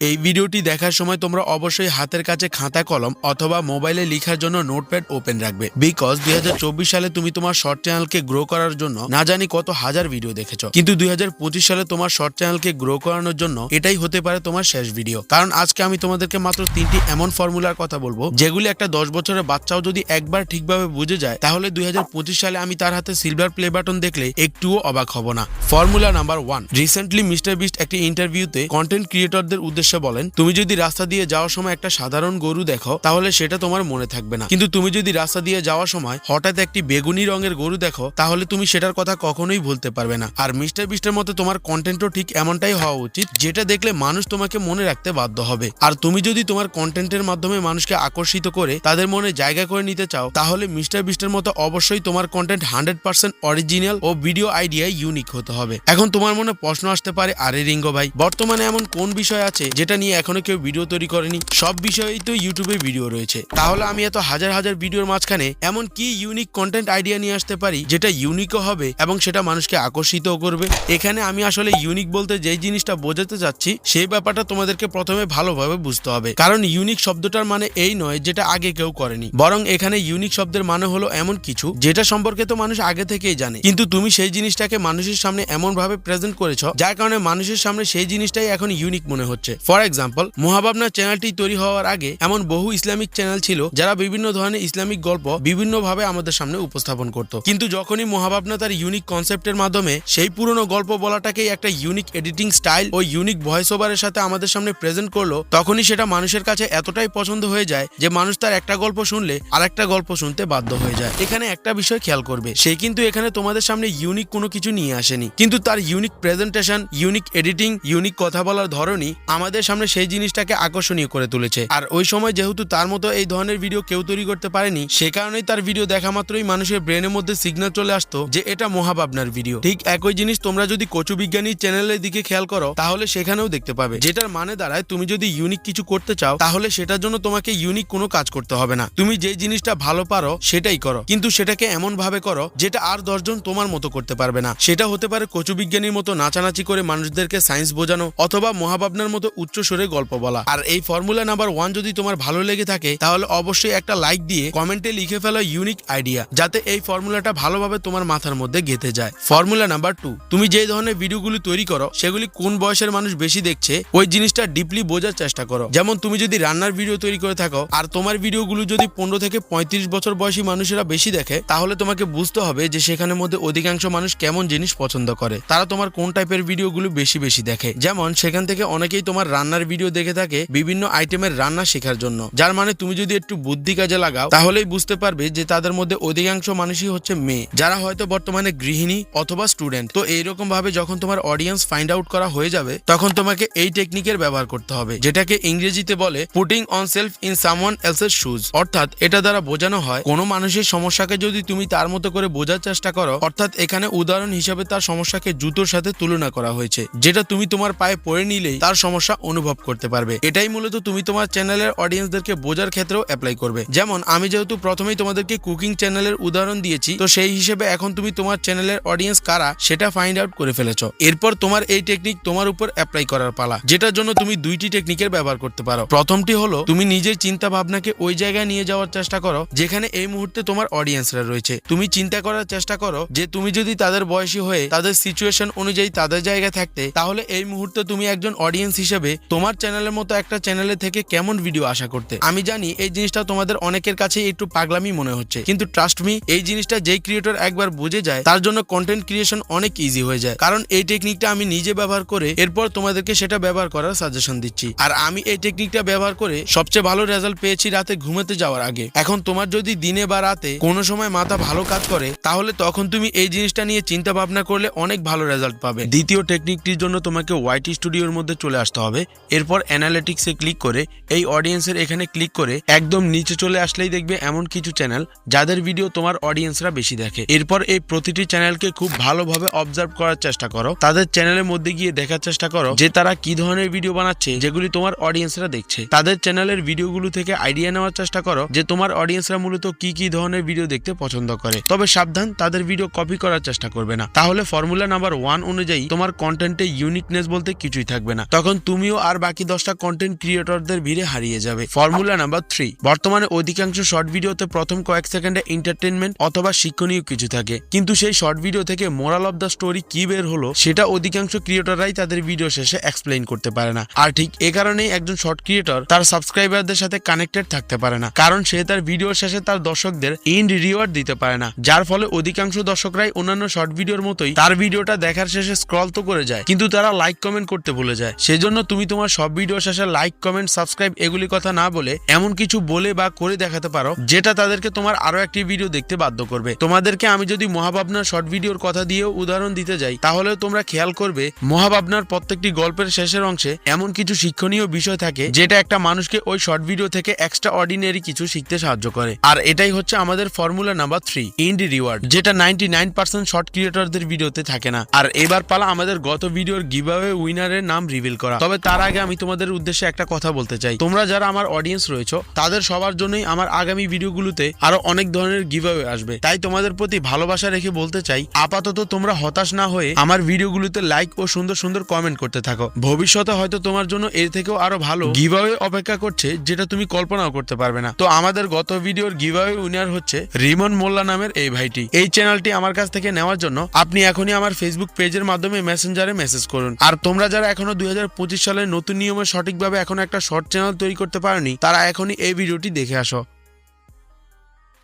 এই ভিডিওটি দেখার সময় তোমরা অবশ্যই হাতের কাছে খাতা কলম অথবা মোবাইলে লিখার জন্য নোটপ্যাড ওপেন রাখবে। বিকজ দুই হাজার চব্বিশ সালে তুমি তোমার শর্ট চ্যানেলকে গ্রো করার জন্য না জানি কত হাজার ভিডিও দেখেছ। কিন্তু দুই হাজার পঁচিশ সালে তোমার শর্ট চ্যানেলকে গ্রো করানোর জন্য এটাই হতে পারে তোমার শেষ ভিডিও কারণ আজকে আমি তোমাদেরকে মাত্র তিনটি এমন ফর্মুলার কথা বলব, যেগুলি একটা দশ বছরের বাচ্চাও যদি একবার ঠিকভাবে বুঝে যায়, তাহলে দুই হাজার পঁচিশ সালে আমি তার হাতে সিলভার প্লে বাটন দেখলে একটুও অবাক হব না। Formula number one recently Mister Beast একটি ইন্টারভিউতে কন্টেন্ট ক্রিয়েটরদের উদ্দেশ্যে বলেন, তুমি যদি রাস্তা দিয়ে যাওয়ার সময় একটা সাধারণ গরু দেখো, তাহলে সেটা তোমার মনে থাকবে না। কিন্তু তুমি যদি রাস্তা দিয়ে যাওয়ার সময় হঠাৎ একটি বেগুনি রঙের গরু দেখো, তাহলে তুমি সেটার কথা কখনোই ভুলতে পারবে না। আর মিস্টার বিস্টের মতো তোমার কন্টেন্টও ঠিক এমনটাই হওয়া উচিত, যেটা দেখলে মানুষ তোমাকে মনে রাখতে বাধ্য হবে। আর তুমি যদি তোমার কন্টেন্টের মাধ্যমে মানুষকে আকর্ষিত করে, তাদের মনে জায়গা করে নিতে চাও, তাহলে মিস্টার বিস্টের মতো অবশ্যই তোমার কন্টেন্ট হান্ড্রেড পার্সেন্ট অরিজিনাল ও ভিডিও আইডিয়া ইউনিক হতে হবে। এখন তোমার মনে প্রশ্ন আসতে পারে, আরে রিঙ্গো ভাই, বর্তমানে এমন কোন বিষয় আছে যেটা নিয়ে এখনও কেউ ভিডিও তৈরি করেনি, সব বিষয়েই তো ইউটিউবে ভিডিও রয়েছে। তাহলে আমি এত হাজার হাজার ভিডিওর মাঝখানে এমন কি ইউনিক কন্টেন্ট আইডিয়া নিয়ে আসতে পারি, যেটা ইউনিকও হবে এবং সেটা মানুষকে আকর্ষিতও করবে? এখানে আমি আসলে ইউনিক বলতে যেই জিনিসটা বোঝাতে চাচ্ছি, সেই ব্যাপারটা তোমাদেরকে প্রথমে ভালোভাবে বুঝতে হবে। কারণ ইউনিক শব্দটার মানে এই নয় যেটা আগে কেউ করেনি। বরং এখানে ইউনিক শব্দের মানে হলো এমন কিছু, যেটা সম্পর্কে তো মানুষ আগে থেকেই জানে। কিন্তু তুমি সেই জিনিসটাকে মানুষের সামনে এমন ভাবে প্রেজেন্ট করেছ, যার কারণে মানুষের সামনে সেই জিনিসটাই এখন ইউনিক মনে হচ্ছে। ফর এক্সাম্পল মহাভাবনা চ্যানেলটি তৈরি হওয়ার আগে এমন বহু ইসলামিক চ্যানেল ছিল যারা বিভিন্ন ধরনের ইসলামিক গল্প বিভিন্নভাবে আমাদের সামনে উপস্থাপন করত। কিন্তু যখনই মহাভাবনা তার ইউনিক কনসেপ্টের মাধ্যমে সেই পুরনো গল্প বলাটাকেই একটা ইউনিক এডিটিং স্টাইল ও ইউনিক ভয়েস ওভারের সাথে আমাদের সামনে প্রেজেন্ট করল, তখনই সেটা মানুষের কাছে এতটাই পছন্দ হয়ে যায় যে মানুষ তার একটা গল্প শুনলে আরেকটা গল্প শুনতে বাধ্য হয়ে যায়। এখানে একটা বিষয় খেয়াল করবে, সে কিন্তু এখানে তোমাদের সামনে ইউনিক কোনো কিছু নিয়ে আসেনি। কিন্তু তার unique presentation unique editing unique কথা বলার ধরনই আমাদের সামনে সেই জিনিসটাকে আকর্ষণীয় করে তুলেছে। আর ওই সময় যেহেতু তার মতো এই ধরনের ভিডিও কেউ তৈরি করতে পারেনি, সে কারণেই তার ভিডিও দেখা মাত্রই মানুষের ব্রেনের মধ্যে সিগন্যাল চলে আসতো যে এটা মহাভাবনার ভিডিও। ঠিক একই জিনিস তোমরা যদি কচু বিজ্ঞানী চ্যানেলের দিকে খেয়াল করো, তাহলে সেখানেও দেখতে পাবে, যেটার মানে দাঁড়ায় তুমি যদি ইউনিক কিছু করতে চাও, তাহলে সেটার জন্য তোমাকে ইউনিক কোনো কাজ করতে হবে না। তুমি যে জিনিসটা ভালো পারো, সেটাই করো। কিন্তু সেটাকে এমন ভাবে করো, যেটা আর দশজন তোমার মতো করতে পারবে না। সেটা হতে পারে কচু বিজ্ঞানীর মতো নাচানাচি করে মানুষদেরকে সায়েন্স বোঝানো, অথবা মহাভাবনার মতো উচ্চ স্বরে গল্প বলা। আর এই ফর্মুলা নাম্বার ওয়ান যদি তোমার ভালো লেগে থাকে, তাহলে অবশ্যই একটা লাইক দিয়ে কমেন্টে লিখে ফেলো ইউনিক আইডিয়া যাতে এই ফর্মুলাটা ভালোভাবে তোমার মাথার মধ্যে গেঁথে যায়। ফর্মুলা নাম্বার টু তুমি যে ধরনের ভিডিওগুলি তৈরি করো, সেগুলি কোন বয়সের মানুষ বেশি দেখছে, ওই জিনিসটা ডিপলি বোঝার চেষ্টা করো। যেমন তুমি যদি রান্নার ভিডিও তৈরি করে থাকো, আর তোমার ভিডিওগুলো যদি পনেরো থেকে পঁয়ত্রিশ বছর বয়সী মানুষেরা বেশি দেখে, তাহলে তোমাকে বুঝতে হবে যে সেখানের মধ্যে অধিকাংশ মানুষ কেমন জিনিস পছন্দ করে। তারা তোমার কোন টাইপের ভিডিওগুলো বেশি বেশি দেখে। যেমন সেখান থেকে অনেকেই তোমার রান্নার ভিডিও দেখে থাকে বিভিন্ন আইটেমের রান্না শেখার জন্য। যার মানে তুমি যদি একটু বুদ্ধি কাজে লাগাও, তাহলেই বুঝতে পারবে যে তাদের মধ্যে অধিকাংশ মানুষই হচ্ছে মেয়ে। যারা হয়তো বর্তমানে গৃহিণী অথবা স্টুডেন্ট তো এইরকম ভাবে যখন তোমার অডিয়েন্স ফাইন্ড আউট করা হয়ে যাবে, তখন তোমাকে এই টেকনিকের ব্যবহার করতে হবে, যেটাকে ইংরেজিতে বলে putting on self in someone এলসের shoes অর্থাৎ এটা দ্বারা বোঝানো হয়, কোনো মানুষের সমস্যাকে যদি তুমি তার মতো করে বোঝার চেষ্টা করো, অর্থাৎ এখানে উদাহরণ হিসেবে তার সমস্যাকে জুতোর সাথে তুলনা করা হয়েছে, যেটা তুমি তোমার পায়ে পরে নিলেই তার সমস্যা অনুভব করতে পারবে। এটাই মূলত তুমি তোমার চ্যানেলের অডিয়েন্সদেরকে বোঝার ক্ষেত্রেও অ্যাপ্লাই করবে। যেমন, আমি যেহেতু প্রথমেই তোমাদেরকে কুকিং চ্যানেলের উদাহরণ দিয়েছি, তো সেই হিসেবে এখন তুমি তোমার চ্যানেলের অডিয়েন্স কারা সেটা ফাইন্ড আউট করে ফেলেছো। এরপর তোমার এই টেকনিক তোমার উপর অ্যাপ্লাই করার পালা, যেটার জন্য তুমি দুইটি টেকনিকের ব্যবহার করতে পারো। প্রথমটি হলো, তুমি নিজের চিন্তা ভাবনাকে ওই জায়গায় নিয়ে যাওয়ার চেষ্টা করো, যেখানে এই মুহূর্তে তোমার অডিয়েন্সরা রয়েছে। তুমি চিন্তা করার চেষ্টা করো যে, তুমি যদি তাদের বয়সী হয়ে, তাদের সিচুয়েশন অনুযায়ী তাদের জায়গায় থাকতে, তাহলে এই মুহূর্তে তুমি একজন অডিয়েন্স হিসেবে তোমার চ্যানেলের মতো একটা চ্যানেলে থেকে কেমন ভিডিও আশা করতে? আমি জানি এই জিনিসটা তোমাদের অনেকের কাছে একটু পাগলামি মনে হচ্ছে। কিন্তু ট্রাস্ট মি এই জিনিসটা যেই ক্রিয়েটর একবার বুঝে যায়, তার জন্য কন্টেন্ট ক্রিয়েশন অনেক ইজি হয়ে যায়। কারণ এই টেকনিকটা আমি নিজে ব্যবহার করে এরপর তোমাদেরকে সেটা ব্যবহার করার সাজেশন দিচ্ছি। আর আমি এই টেকনিকটা ব্যবহার করে সবচেয়ে ভালো রেজাল্ট পেয়েছি রাতে ঘুমাতে যাওয়ার আগে। এখন তোমার যদি দিনে বা রাতে কোনো সময় মাথা ভালো কাজ করে, তাহলে তখন তুমি এই জিনিসটা নিয়ে চিন্তা ভাবনা করলে অনেক ভালো রেজাল্ট পাবে। দ্বিতীয় টেকনিকটির জন্য তোমাকে ওয়াইটি স্টুডিওর মধ্যে চলে আসতে হবে। এরপর অ্যানালিটিক্সে ক্লিক করে এই অডিয়েন্সের এখানে ক্লিক করে একদম নিচে চলে আসলেই দেখবে এমন কিছু চ্যানেল যাদের ভিডিও তোমার অডিয়েন্সরা বেশি দেখে। এরপর এই প্রতিটি চ্যানেলকে খুব ভালোভাবে অবজার্ভ করার চেষ্টা করো। তাদের চ্যানেলের মধ্যে গিয়ে দেখার চেষ্টা করো যে তারা কি ধরনের ভিডিও বানাচ্ছে, যেগুলি তোমার অডিয়েন্সরা দেখছে। তাদের চ্যানেলের ভিডিওগুলো থেকে আইডিয়া নেওয়ার চেষ্টা করো যে তোমার অডিয়েন্সরা মূলত কি কি ধরনের ভিডিও দেখতে পছন্দ করে। তবে সাবধান, তাদের ভিডিও কপি করার চেষ্টা করবে না। তাহলে ফর্মুলা নাম্বার ওয়ান অনুযায়ী তোমার কন্টেন্টে ইউনিকনেস বলতে কিছুই থাকবে না। তখন তুমি তুমিও আর বাকি দশটা কন্টেন্ট ক্রিয়েটরদের ভিড়ে হারিয়ে যাবে। ফর্মুলা নাম্বার থ্রি বর্তমানে অধিকাংশ শর্ট ভিডিওতে প্রথম কয়েক সেকেন্ডে এন্টারটেনমেন্ট অথবা শিক্ষণীয় কিছু থাকে। কিন্তু সেই শর্ট ভিডিও থেকে মোরাল অফ দ্য স্টোরি কি বের হলো, সেটা অধিকাংশ ক্রিয়েটররাই তাদের ভিডিও শেষে এক্সপ্লেইন করতে পারে না। আর ঠিক এ কারণেই একজন শর্ট ক্রিয়েটর তার সাবস্ক্রাইবারদের সাথে কানেক্টেড থাকতে পারে না। কারণ সে তার ভিডিও শেষে তার দর্শকদের ইন্ড রিওয়ার্ড দিতে পারে না। যার ফলে অধিকাংশ দর্শকরাই অন্যান্য শর্ট ভিডিওর মতোই তার ভিডিওটা দেখার শেষে স্ক্রল তো করে যায়, কিন্তু তারা লাইক কমেন্ট করতে ভুলে যায়। সেজন্য তুমি তোমার সব ভিডিও শেষে লাইক কমেন্ট সাবস্ক্রাইব এগুলি কথা না বলে এমন কিছু বলে বা করে দেখাতে পারো, যেটা তাদেরকে তোমার আরও একটি ভিডিও দেখতে বাধ্য করবে। তোমাদেরকে আমি যদি মহাভাবনার শর্ট ভিডিওর কথা দিয়েও উদাহরণ দিতে যাই তাহলে তোমরা খেয়াল করবে, মহাভাবনার প্রত্যেকটি গল্পের শেষের অংশে এমন কিছু শিক্ষণীয় বিষয় থাকে, যেটা একটা মানুষকে ওই শর্ট ভিডিও থেকে এক্সট্রা অর্ডিনারি কিছু শিখতে সাহায্য করে। আর এটাই হচ্ছে আমাদের formula number three end reward যেটা নাইনটি নাইন পার্সেন্ট শর্ট ক্রিয়েটরদের ভিডিওতে থাকে না। আর এবার পালা আমাদের গত ভিডিওর গিভাওয়ে উইনারের নাম রিভিল করা। তবে তার আগে আমি তোমাদের উদ্দেশ্যে একটা কথা বলতে চাই। তোমরা যারা আমার অডিয়েন্স রয়েছে, তাদের সবার জন্যই আমার আগামী ভিডিওগুলোতে আরও অনেক ধরনের গিভাওয়ে আসবে। তাই তোমাদের প্রতি ভালোবাসা রেখে বলতে চাই, আপাতত তোমরা হতাশ না হয়ে আমার ভিডিওগুলোতে লাইক ও সুন্দর সুন্দর কমেন্ট করতে থাকো। ভবিষ্যতে হয়তো তোমার জন্য এর থেকেও আরও ভালো গিভাওয়ে অপেক্ষা করছে, যেটা তুমি কল্পনাও করতে পারবে না। তো আমাদের গত ভিডিওর গিভাওয়ে উইনার হচ্ছে রিমন মোল্লা নামের এই ভাইটি। এই চ্যানেলটি আমার কাছ থেকে নেওয়ার জন্য আপনি এখনই আমার ফেসবুক পেজের মাধ্যমে মেসেঞ্জারে মেসেজ করুন। আর তোমরা যারা এখনও দুই পঁচিশ সালের নতুন নিয়মে সঠিকভাবে এখন একটা শর্ট চ্যানেল তৈরি করতে পারেনি, তারা এখনই এই ভিডিওটি দেখে আসো।